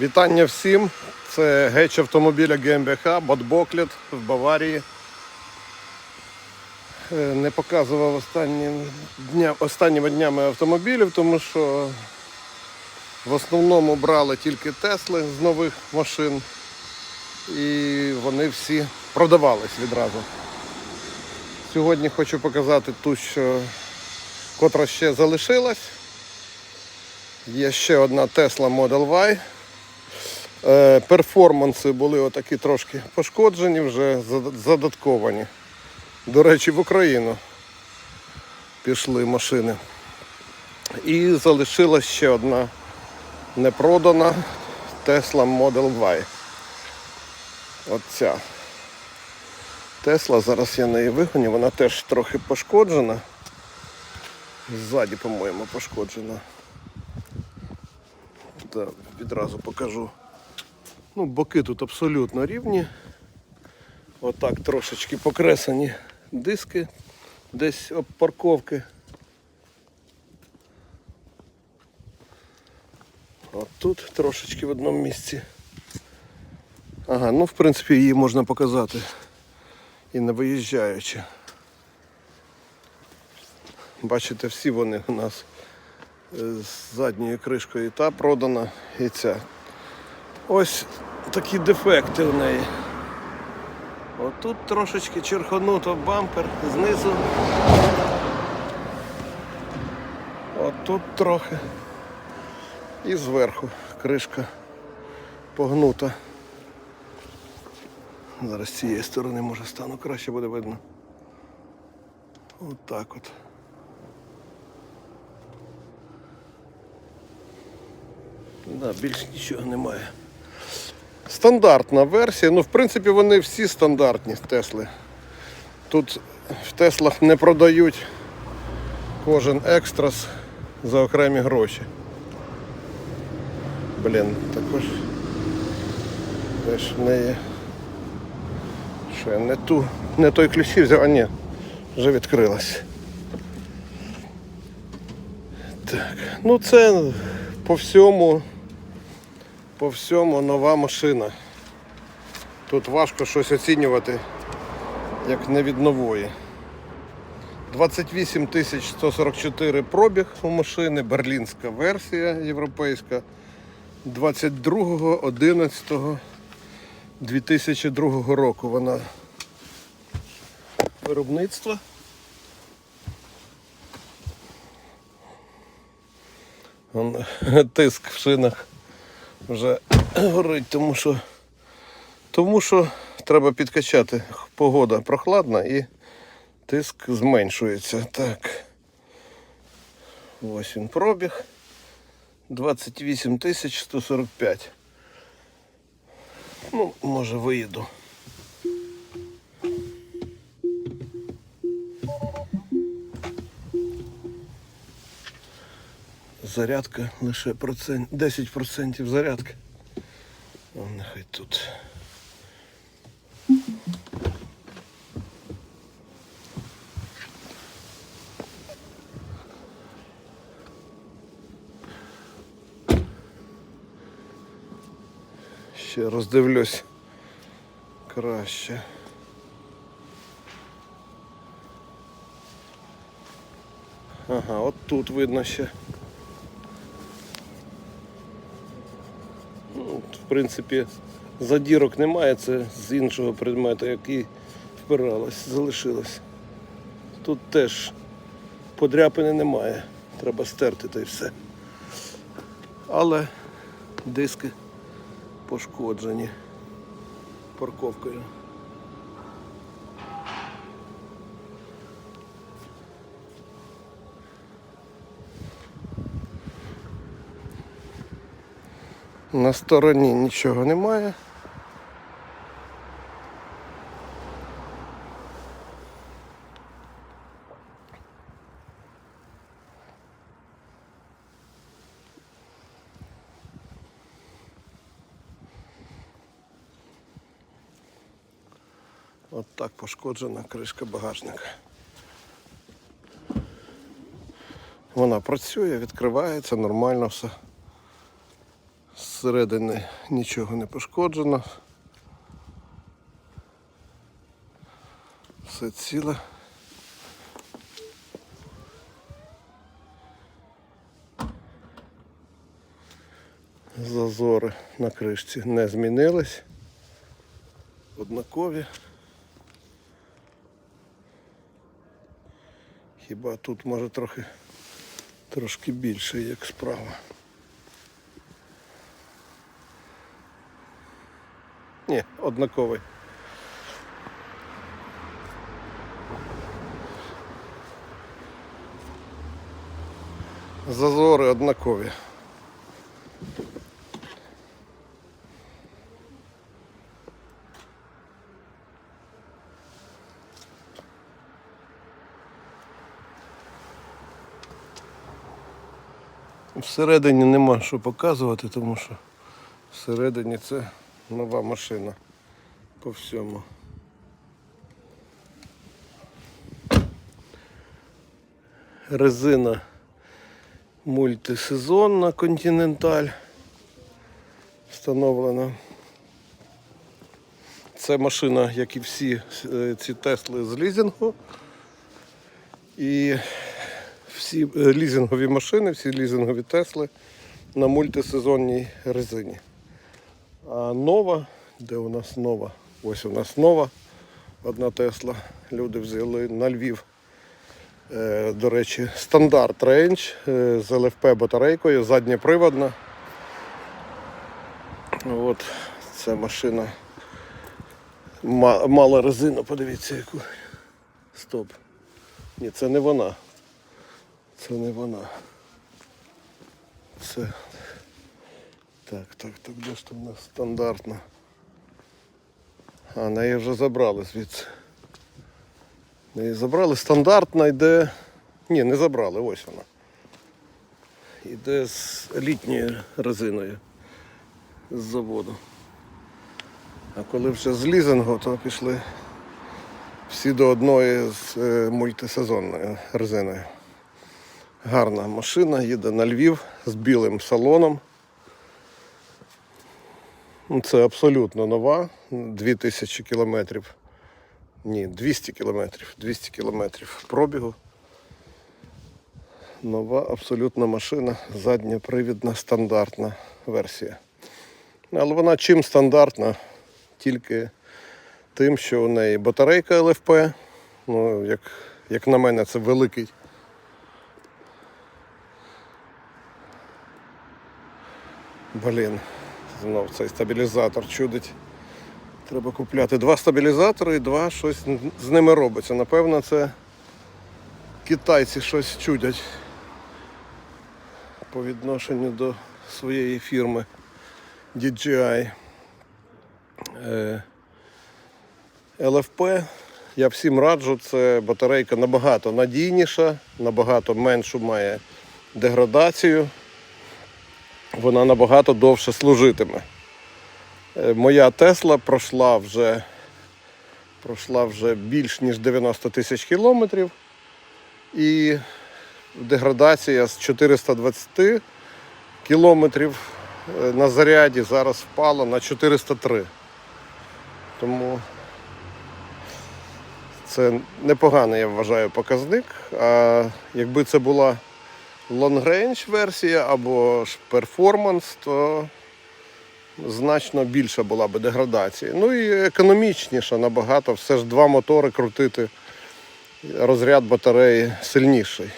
Вітання всім. Це геч автомобіля GmbH, Ботбоклет в Баварії. Е, Не показував останні дня, останніми днями автомобілів, тому що в основному брали тільки Тесли з нових машин. І вони всі продавались відразу. Сьогодні хочу показати ту, що котра ще залишилась. Є ще одна Tesla Model Y. Е, Перформанси були отакі трошки пошкоджені, вже задатковані. До речі, в Україну пішли машини. І залишилась ще одна непродана Tesla Model Y. Оця. Тесла, зараз я неї вигоню, вона теж трохи пошкоджена. Ззаді, по-моєму, пошкоджена. Так, відразу покажу. Ну, боки тут абсолютно рівні. Отак трошечки покресані диски, десь об парковки. От тут трошечки в одному місці. Ага, ну в принципі її можна показати і не виїжджаючи. Бачите, всі вони у нас з задньою кришкою і та продана, і ця. Ось такі дефекти в неї. Отут трошечки черхонуто бампер знизу. Отут трохи. І зверху кришка погнута. Зараз з цієї сторони може стану краще буде видно. Отак от. Да, більш нічого немає. Стандартна версія. Ну, в принципі, вони всі стандартні Тесли. Тут в Теслах не продають кожен екстрас за окремі гроші. Блін, також теж в неї. Що я не ту, не той ключі взяв, а ні, вже відкрилась. Так, ну це по всьому, по всьому нова машина. Тут важко щось оцінювати, як не від нової. 28 тисяч 144 пробіг у машини, берлінська версія європейська. 22.11.2002 року вона виробництва. Тиск в шинах вже горить, тому що, тому що треба підкачати. Погода прохладна і тиск зменшується. Так. Ось він пробіг. 28 тисяч 145. Ну, може виїду. Зарядка лише процент, 10% зарядки. О, нехай тут. Ще роздивлюсь краще. Ага, от тут видно ще. Ну, от, в принципі, задірок немає, це з іншого предмету, який впиралось, залишилось. Тут теж подряпини немає. Треба стерти та й все. Але диски пошкоджені парковкою. На стороні нічого немає. От так пошкоджена кришка багажника. Вона працює, відкривається, нормально все. Зсередини нічого не пошкоджено. Все ціле. Зазори на кришці не змінились. Однакові. Хіба тут може трохи трошки більше, як справа. Ні, однаковий. Зазори однакові. Всередині нема що показувати, тому що всередині це нова машина по всьому. Резина мультисезонна континенталь встановлена. Це машина, як і всі е, ці Тесли з лізингу. І всі е, лізингові машини, всі лізингові Тесли на мультисезонній резині. А нова, де у нас нова? Ось у нас нова одна Тесла. Люди взяли на Львів. Е, До речі, стандарт рейндж з ЛФП батарейкою, задньоприводна. От ця машина мала резину, подивіться яку. Стоп. Ні, це не вона. Це не вона. Це. Так, так, так, де ж там у нас стандартна? А, неї вже забрали звідси. Неї забрали. Стандартна йде. Ні, не забрали, ось вона. Йде з літньою резиною з заводу. А коли вже з лізингу, то пішли всі до одної з е, мультисезонною резиною. Гарна машина, їде на Львів з білим салоном. Ну, Це абсолютно нова, 2000 кілометрів. Ні, 200 кілометрів, 200 кілометрів пробігу. Нова абсолютно машина, задньопривідна стандартна версія. Але вона чим стандартна? Тільки тим, що у неї батарейка ЛФП. Ну, як, як на мене, це великий Блін, знов цей стабілізатор чудить. Треба купляти два стабілізатори і два щось з ними робиться. Напевно, це китайці щось чудять по відношенню до своєї фірми DJI. Е, ЛФП. Я всім раджу, це батарейка набагато надійніша, набагато меншу має деградацію вона набагато довше служитиме. Е, Моя Тесла пройшла вже, пройшла вже більш ніж 90 тисяч кілометрів. І деградація з 420 кілометрів е, на заряді зараз впала на 403. Тому це непоганий, я вважаю, показник. А якби це була range версія або ж перформанс, то значно більша була б деградація. Ну і економічніша набагато, все ж два мотори крутити, розряд батареї сильніший.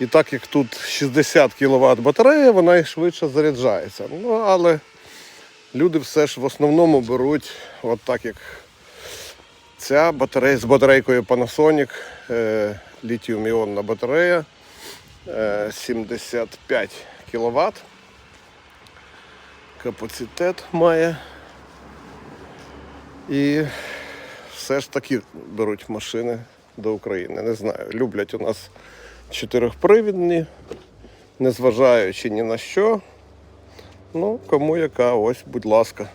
І так як тут 60 кВт батарея, вона і швидше заряджається. Ну, але люди все ж в основному беруть, от так як ця батарея з батарейкою Panasonic, е, літіум-іонна батарея. Е, 75 кВт. Капацитет має. І все ж таки беруть машини до України. Не знаю, люблять у нас чотирьохпривідні, незважаючи ні на що. Ну, кому яка, ось, будь ласка.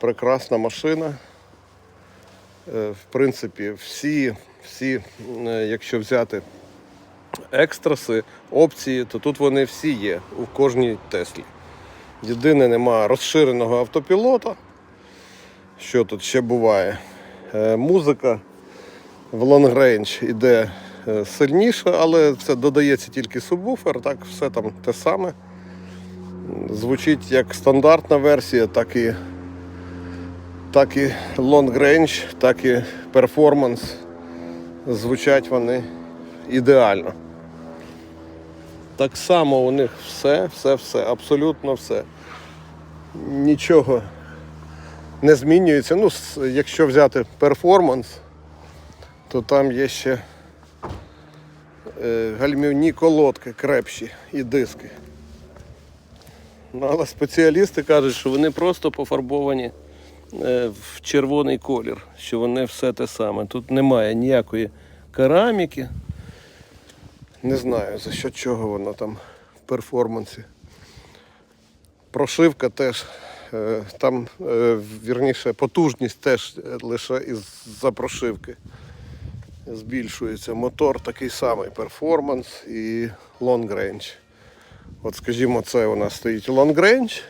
Прекрасна машина. Е, В принципі, всі, всі, е, якщо взяти екстраси, опції, то тут вони всі є у кожній Теслі. Єдине, нема розширеного автопілота. Що тут ще буває? Е, музика в range іде е, сильніше, але це додається тільки субвуфер, так все там те саме. Звучить як стандартна версія, так і, так і long range, так і performance. Звучать вони ідеально. Так само у них все, все, все, абсолютно все. Нічого не змінюється. Ну, якщо взяти перформанс, то там є ще е, гальмівні колодки крепші і диски. Ну, але спеціалісти кажуть, що вони просто пофарбовані е, в червоний колір, що вони все те саме. Тут немає ніякої кераміки. Не знаю, за що чого воно там в перформансі. Прошивка теж, е, там, е, вірніше, потужність теж лише із-за прошивки збільшується. Мотор такий самий перформанс і range. От, скажімо, це у нас стоїть range,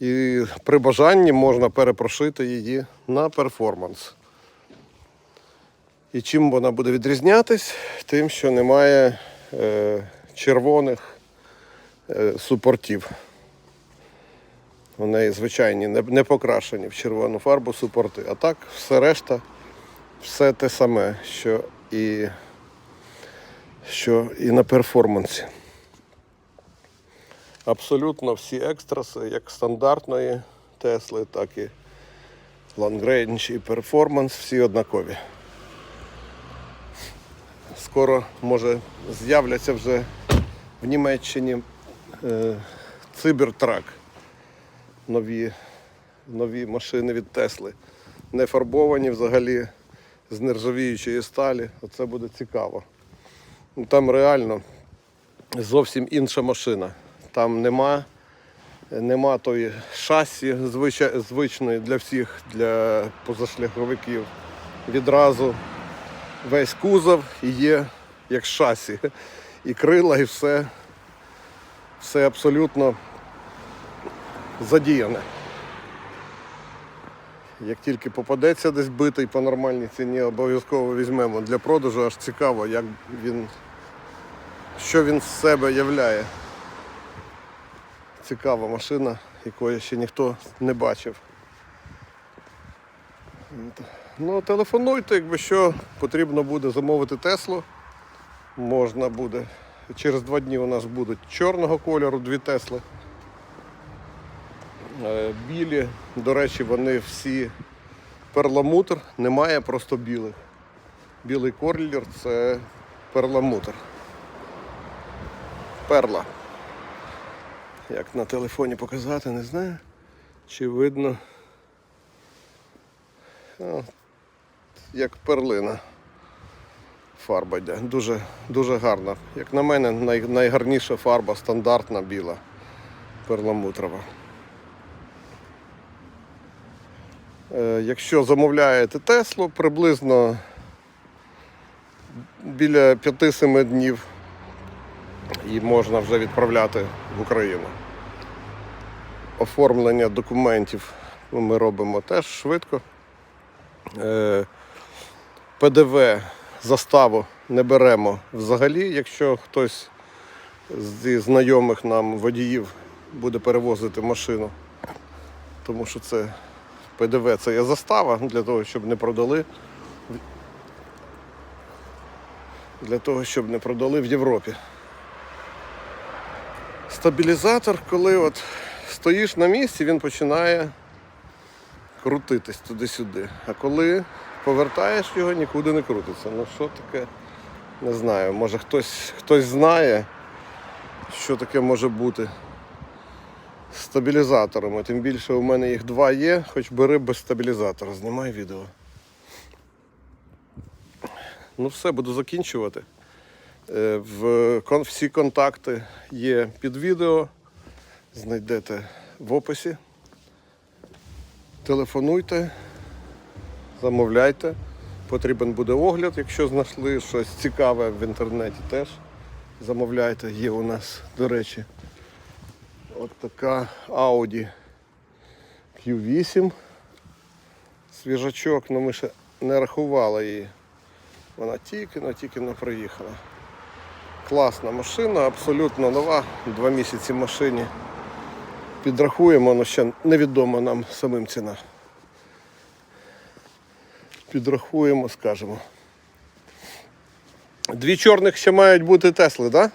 і при бажанні можна перепрошити її на перформанс. І чим вона буде відрізнятись? Тим, що немає е, червоних е, супортів. У неї звичайні, не, покрашені в червону фарбу супорти. А так все решта, все те саме, що і, що і на перформансі. Абсолютно всі екстраси, як стандартної Тесли, так і Long Range і Performance, всі однакові. Скоро, може, з'являться вже в Німеччині е, Цибертрак. Нові, нові машини від Тесли. Не фарбовані взагалі з нержавіючої сталі. Оце буде цікаво. Ну, Там реально зовсім інша машина. Там нема, нема тої шасі звичної для всіх, для позашляховиків. Відразу весь кузов і є як шасі. І крила, і все, все абсолютно задіяне. Як тільки попадеться десь битий по нормальній ціні, обов'язково візьмемо для продажу, аж цікаво, як він, що він з себе являє. Цікава машина, якої ще ніхто не бачив. Ну, телефонуйте, якби що потрібно буде замовити Теслу. Можна буде. Через два дні у нас будуть чорного кольору, дві Тесли. Е, Білі, до речі, вони всі перламутр, немає просто білих. Білий корлер це перламутр. Перла. Як на телефоні показати, не знаю. Чи видно. Як перлина. Фарба йде. Дуже, дуже гарна. Як на мене, най, найгарніша фарба стандартна біла перламутрова. Е, Якщо замовляєте Теслу, приблизно біля 5-7 днів і можна вже відправляти в Україну. Оформлення документів ми робимо теж швидко. Е, ПДВ заставу не беремо взагалі, якщо хтось зі знайомих нам водіїв буде перевозити машину. Тому що це ПДВ це є застава для того, щоб не продали. Для того, щоб не продали в Європі. Стабілізатор, коли от стоїш на місці, він починає крутитись туди-сюди. А коли повертаєш його, нікуди не крутиться. Ну що таке? Не знаю. Може хтось, хтось знає, що таке може бути з стабілізаторами. Тим більше у мене їх два є, хоч бери без стабілізатора. Знімай відео. Ну все, буду закінчувати. Е, В, всі контакти є під відео. Знайдете в описі. Телефонуйте, замовляйте. Потрібен буде огляд, якщо знайшли щось цікаве в інтернеті теж. Замовляйте, є у нас, до речі, От така Audi Q8. Свіжачок, але ми ще не рахували її. Вона тільки но тільки не приїхала. Класна машина, абсолютно нова. Два місяці машині. Підрахуємо, але ще невідомо нам самим ціна. Підрахуємо, скажемо. Дві чорних ще мають бути Тесли, так? Да?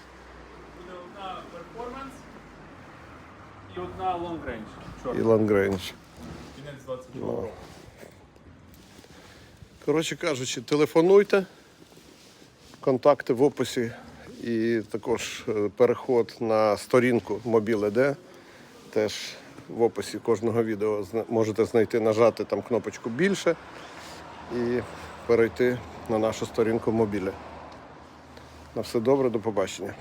Буде одна перформанс і одна range. І Чорна. Лангрейндж. Кінець 22 року. Коротше кажучи, телефонуйте, контакти в описі і також е, переход на сторінку Mobile.ed. Теж в описі кожного відео можете знайти, нажати там кнопочку більше і перейти на нашу сторінку мобілі. На все добре, до побачення.